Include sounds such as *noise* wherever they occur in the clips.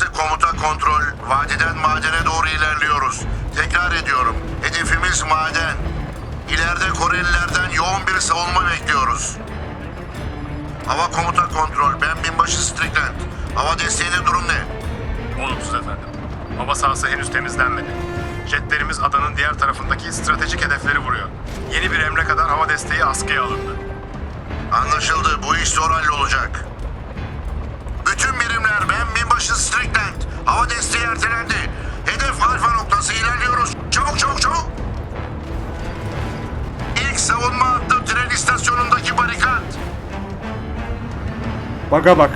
Burası komuta kontrol. Vadiden madene doğru ilerliyoruz. Tekrar ediyorum. Hedefimiz maden. İleride Korelilerden yoğun bir savunma bekliyoruz. Hava komuta kontrol. Ben binbaşı Strickland. Hava desteğinde durum ne? Olumsuz efendim. Hava sahası henüz temizlenmedi. Jetlerimiz adanın diğer tarafındaki stratejik hedefleri vuruyor. Yeni bir emre kadar hava desteği askıya alındı. Anlaşıldı. Bu iş zor hallolacak. Bütün Ertelendi. Hedef alfa noktası ilerliyoruz. Çabuk çabuk çabuk. İlk savunma hattı tren istasyonundaki barikat. Baga bak.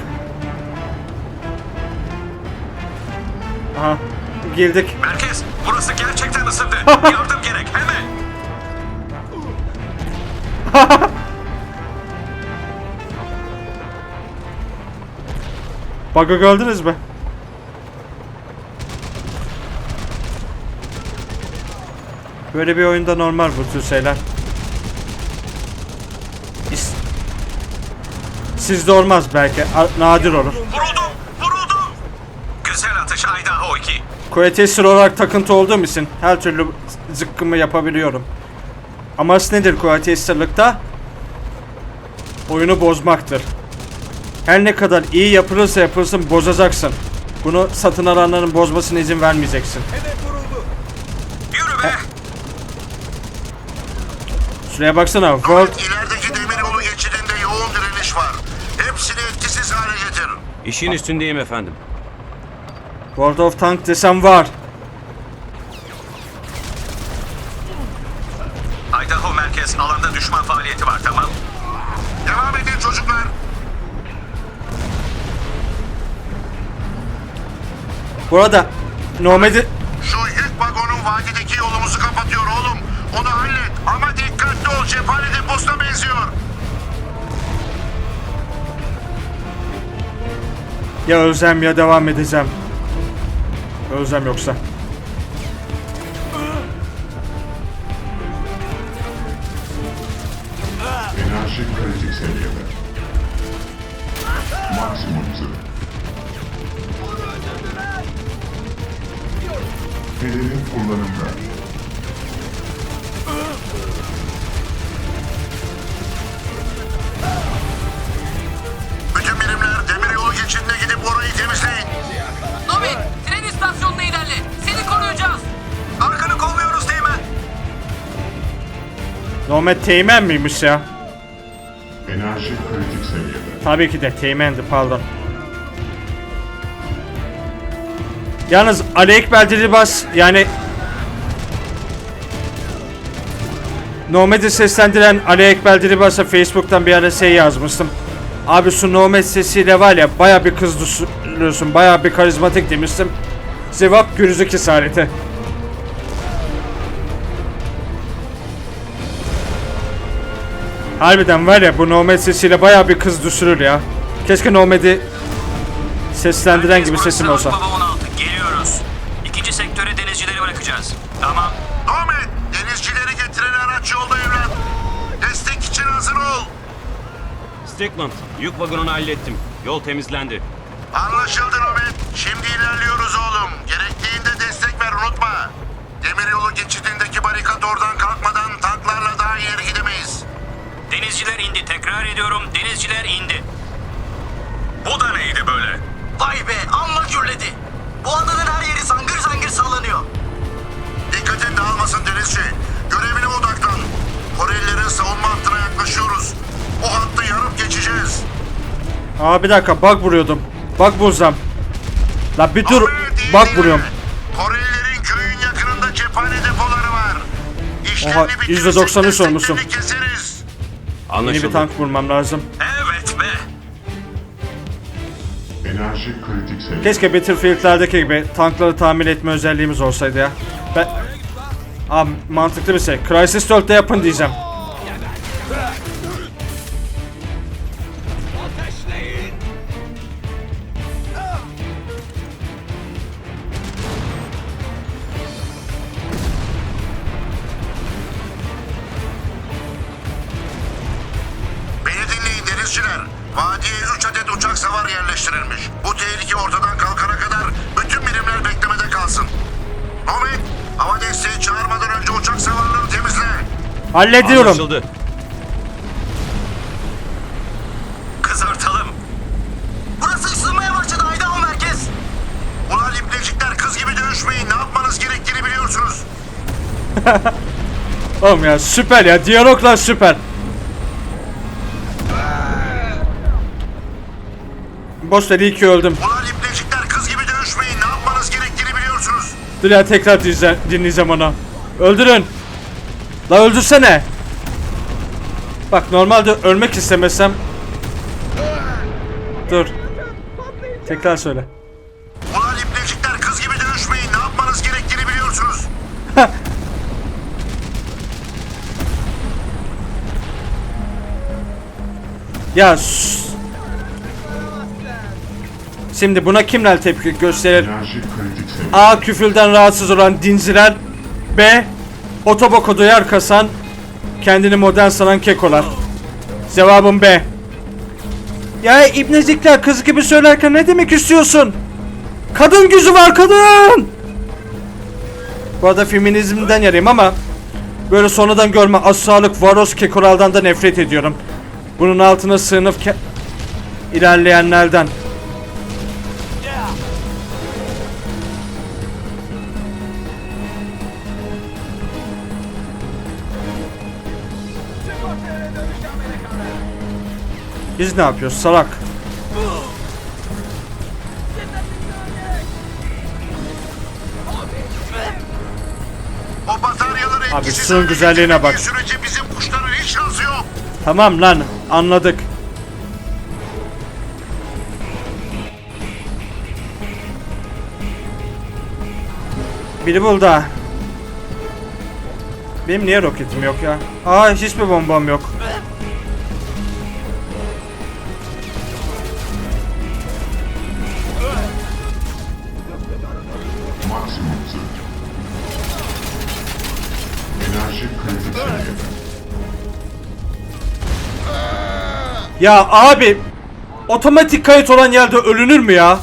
Aha. Girdik. Merkez, burası gerçekten ısındı. *laughs* Yardım gerek, hemen. *laughs* Bug'ı gördünüz mü? Böyle bir oyunda normal bu tür şeyler. Sizde olmaz belki. Nadir olur. Vuruldum, vuruldum. Güzel atış Idaho 2. Coetesir olarak takıntı olduğum için her türlü zıkkımı yapabiliyorum. Amaç nedir Coetesir'lıkta? Oyunu bozmaktır. Her ne kadar iyi yapılırsa yapılsın bozacaksın. Bunu satın alanların bozmasına izin vermeyeceksin. Yürü be. Şuraya baksana. World İlerideki demiryolu geçidinde yoğun direniş var. Hepsini etkisiz hale getir. İşin üstündeyim efendim. World of Tank desem var. Idaho merkez alanda düşman faaliyeti var tamam. Devam edin çocuklar. Bu arada normalde Şu yük vagonun vadideki yolumuzu kapatıyor oğlum. Onu hallet ama dikkatli ol cephane deposuna benziyor. ya ölsem ya devam edeceğim. Ölsem yoksa. Enerji kritik seviyede. Maksimum hızı. Pelerin kullanımda. Normal Teğmen miymiş ya? Enerji kritik seviyede. Tabii ki de Teğmen'di pardon. Yalnız Ali Ekber Dilibas yani Nomed'i seslendiren Ali Ekber Dilibas'a Facebook'tan bir ara şey yazmıştım. Abi şu Nomed sesiyle var ya baya bir kız baya bir karizmatik demiştim. Cevap gürüzü kesareti. Harbiden var ya bu Nomad sesiyle baya bir kız düşürür ya. Keşke Nomad'i seslendiren gibi sesim olsa. Baba 16 geliyoruz. İkinci sektöre denizcileri bırakacağız. Tamam. Ahmet denizcileri getiren araç yolda evlat. Destek için hazır ol. Strickland, yük vagonunu hallettim. Yol temizlendi. Anlaşıldı Ahmet. Şimdi ilerliyoruz oğlum. Gerektiğinde destek ver unutma. Demiryolu geçidindeki barikat oradan kalkmadan Denizciler indi. Tekrar ediyorum. Denizciler indi. Bu da neydi böyle? Vay be amma gürledi. Bu adanın her yeri zangır zangır sallanıyor. Dikkatin dağılmasın denizci. Görevine odaklan. Korelilerin savunma hattına yaklaşıyoruz. O hattı yarıp geçeceğiz. Aa bir dakika bug vuruyordum. Bug bulsam. La bir dur. Bug dinle. vuruyorum. Korelilerin köyün yakınında cephane depoları var. İşlerini Oha, bitirirsek %93 olmuşum. Keseriz. Yeni Anlaşıldı. bir tank vurmam lazım. Evet be. Enerji kritik seviyede. Keşke Battlefield'lerdeki gibi tankları tamir etme özelliğimiz olsaydı ya. Ben... Abi mantıklı bir şey. Crysis 4'te yapın diyeceğim. Hallediyorum. Anlaşıldı. Kızartalım. Burası ısınmaya başladı Idaho merkez. Ulan iblecikler kız gibi dövüşmeyin. Ne yapmanız gerektiğini biliyorsunuz. *laughs* Oğlum ya süper ya. Diyaloglar süper. Boş ver iyi ki öldüm. Ulan iblecikler kız gibi dövüşmeyin. Ne yapmanız gerektiğini biliyorsunuz. Dur ya tekrar dinle- dinleyeceğim onu. Öldürün. La öldürsene. Bak normalde ölmek istemesem. Dur. Tekrar söyle. Ulan iblecikler kız gibi dövüşmeyin. Ne yapmanız gerektiğini biliyorsunuz. *laughs* Ya sus. Şimdi buna kimler tepki gösterir? A. Küfürden rahatsız olan dinciler. B. Otoboku duyar kasan. Kendini modern sanan kekolar. Cevabım B. Ya ibnezikler kız gibi söylerken ne demek istiyorsun? Kadın gözü var kadın. Bu arada feminizmden yarayım ama böyle sonradan görme asalık varoz kekolardan da nefret ediyorum. Bunun altına sığınıp ilerleyenlerden. Biz ne yapıyoruz salak? Abi hale güzelliğine bak. sürece bizim kuşların hiç şansı yok. Tamam lan anladık. Biri buldu. Benim niye roketim yok ya? Aa hiçbir bombam yok. Ya abi otomatik kayıt olan yerde ölünür mü ya?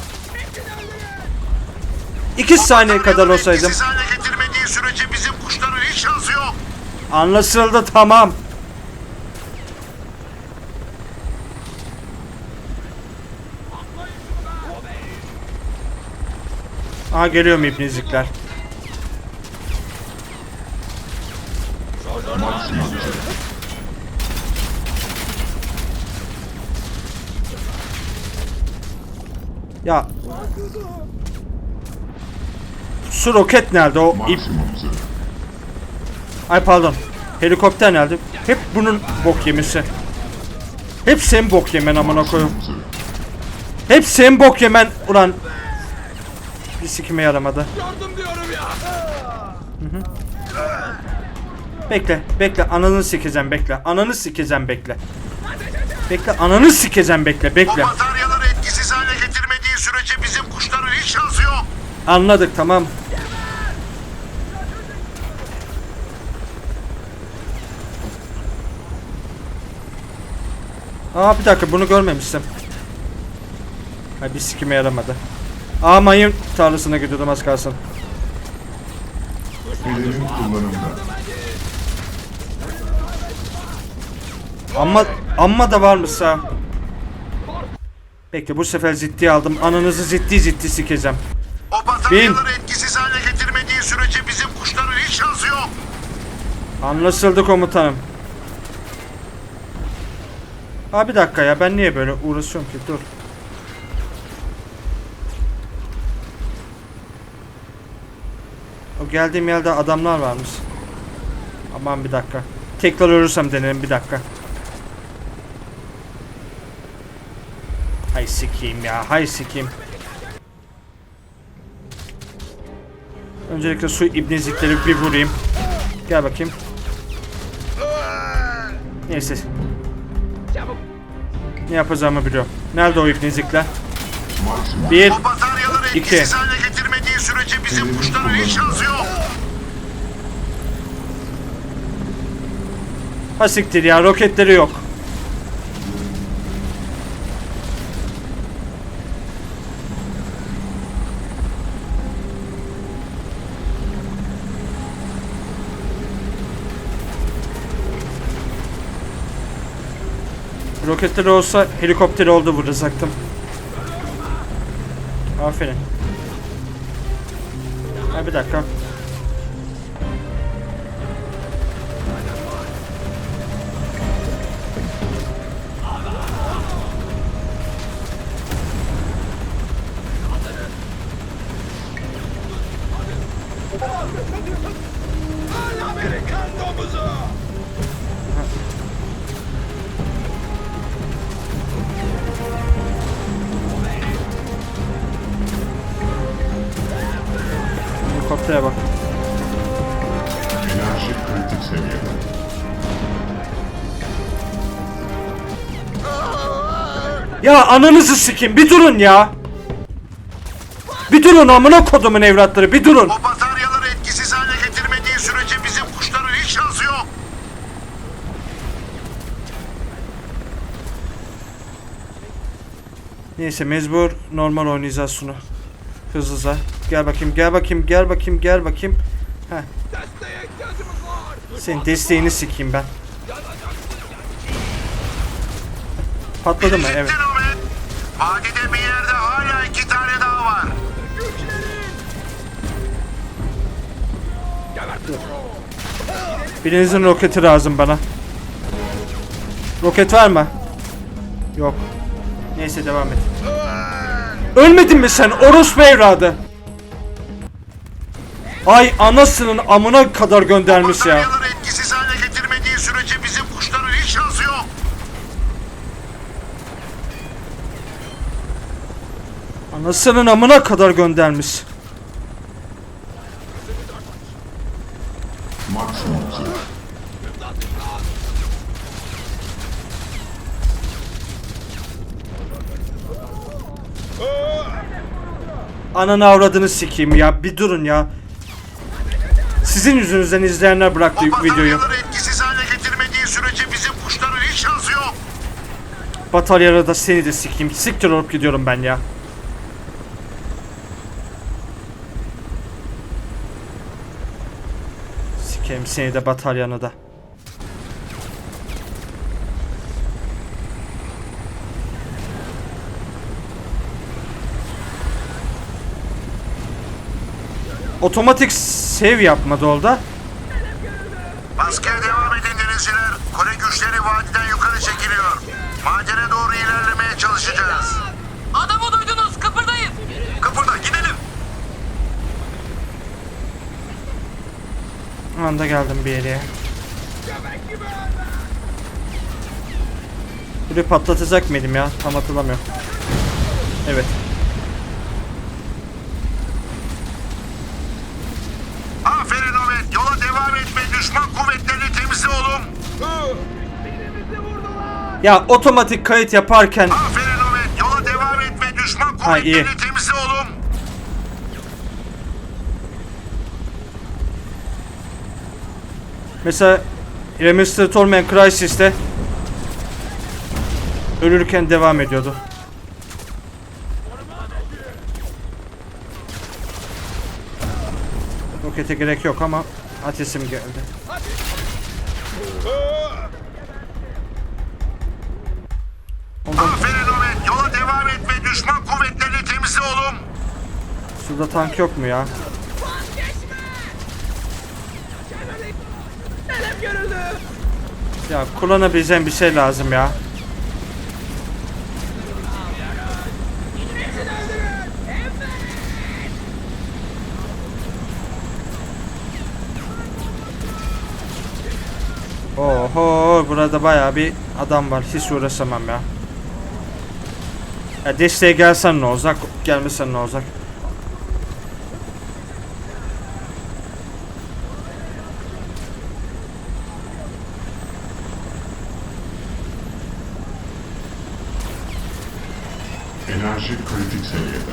2 saniye kadar olsaydım. Etkisiz hale getirmediği sürece bizim kuşların hiç şansı yok. Anlaşıldı tamam. Aha geliyor mu ibnizlikler? Maksimum hızı. Ya. Su roket nerede o ip? Ay pardon. Helikopter nerede? Hep bunun bok yemesi. Hep sen bok yemen amına koyayım. Hep sen bok yemen ulan. Bir sikime yaramadı. Yardım diyorum ya. Bekle, bekle. Ananı sikeceğim bekle. Ananı sikeceğim bekle. Bekle, ananı sikeceğim bekle, bekle. Hiç şansı yok. Anladık tamam. Aa bir dakika bunu görmemiştim. Ha bir sikime yaramadı. Aa mayın tarlasına gidiyordum az kalsın. Pelerin kullanımda. Amma amma da varmışsa. Bekle bu sefer ciddiye aldım. Ananızı ciddi ciddi sikeceğim. O bataryaları etkisiz hale getirmediği sürece bizim kuşların hiç şansı yok. Anlaşıldı komutanım. Aa bir dakika ya ben niye böyle uğraşıyorum ki dur. O geldiğim yerde adamlar varmış. Aman bir dakika. Tekrar ölürsem denerim bir dakika. Hay sikeyim ya hay sikeyim. Öncelikle şu ibnezikleri bir vurayım. Gel bakayım. Neyse. Ne yapacağımı biliyorum. Nerede o ibnezikler? Bir. İki. getirmediği sürece bizim kuşların hiç şansı yok. Ha siktir ya roketleri yok. Roketleri olsa helikopteri oldu vuracaktım. Aferin. Ha bir dakika. Ya ananızı sikin bir durun ya. Bir durun amına kodumun evlatları bir durun. O bataryaları etkisiz hale getirmediği sürece bizim kuşların hiç şansı yok. Neyse mecbur normal oynayacaksını. Hızlıca. Gel bakayım gel bakayım gel bakayım gel bakayım. Heh. Senin desteğini sikeyim ben. Patladı mı? Evet. Vadide bir yerde hala iki tane daha var. Birinizin roketi lazım bana. Roket var mı? Yok. Neyse devam et. Ölmedin mi sen orospu evladı? Ay anasının amına kadar göndermiş ya. Etkisiz Anasının amına kadar göndermiş. Ananı avradını sikeyim ya. Bir durun ya. Sizin yüzünüzden izleyenler bıraktı videoyu. etkisiz hale getirmediği sürece bizim kuşların hiç şansı yok. Bataryada da seni de sikeyim. Siktir olup gidiyorum ben ya. Sikeyim seni de bataryanı da. Otomatik save yapmadı orada. Anda geldim bir yere. Burayı patlatacak mıydım ya? Tam hatırlamıyorum. Evet. Aferin Ahmet. Yola devam et ve düşman kuvvetlerini temizle oğlum. Ya otomatik kayıt yaparken Aferin Ahmet. Yola devam et ve düşman kuvvetlerini temizle oğlum. Mesela Remastered olmayan Crysis'te ölürken devam ediyordu. Rokete gerek yok ama ateşim geldi. Ondan Aferin Ahmet. Yola devam et ve düşman kuvvetlerini temizle oğlum. şurada tank yok mu ya? Ya kullanabileceğim bir şey lazım ya. Oho burada bayağı bir adam var. Hiç uğraşamam ya. Ya desteğe gelsen ne olacak? Gelmesen ne olacak? Enerji kritik seviyede.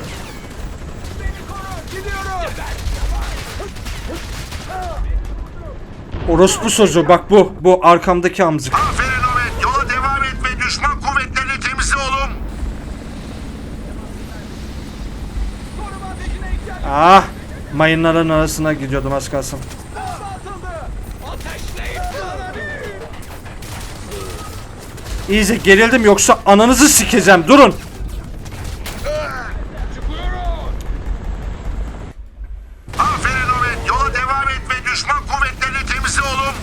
Orospu sözü bak bu. Bu arkamdaki amcık. Aferin Ahmet. Yola devam et ve düşman kuvvetlerini temizle oğlum. Ah! Mayınların arasına gidiyordum az kalsın. İyice gerildim yoksa ananızı sikeceğim. Durun. Aferin Omet. Yola devam et ve düşman kuvvetlerini temizle oğlum.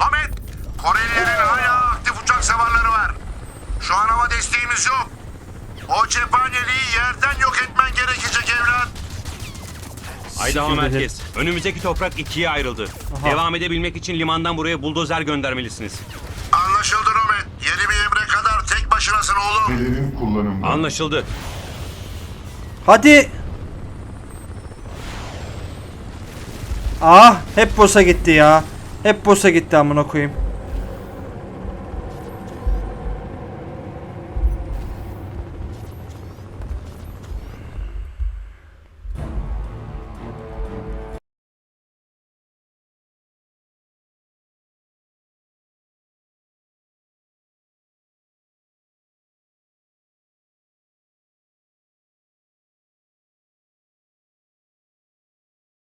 Ahmet, Korelilerin hala aktif uçak savarları var. Şu an hava desteğimiz yok. O cephaneliği yerden yok etmen gerekecek evlat. Siktir merkez. Önümüzdeki toprak ikiye ayrıldı. Devam edebilmek için limandan buraya buldozer göndermelisiniz. Anlaşıldı Romet. Yeni bir emre kadar tek başınasın oğlum. Pelerin kullanımı. Anlaşıldı. Hadi. Ah hep boss'a gitti ya. Hep boss'a gitti amına koyayım.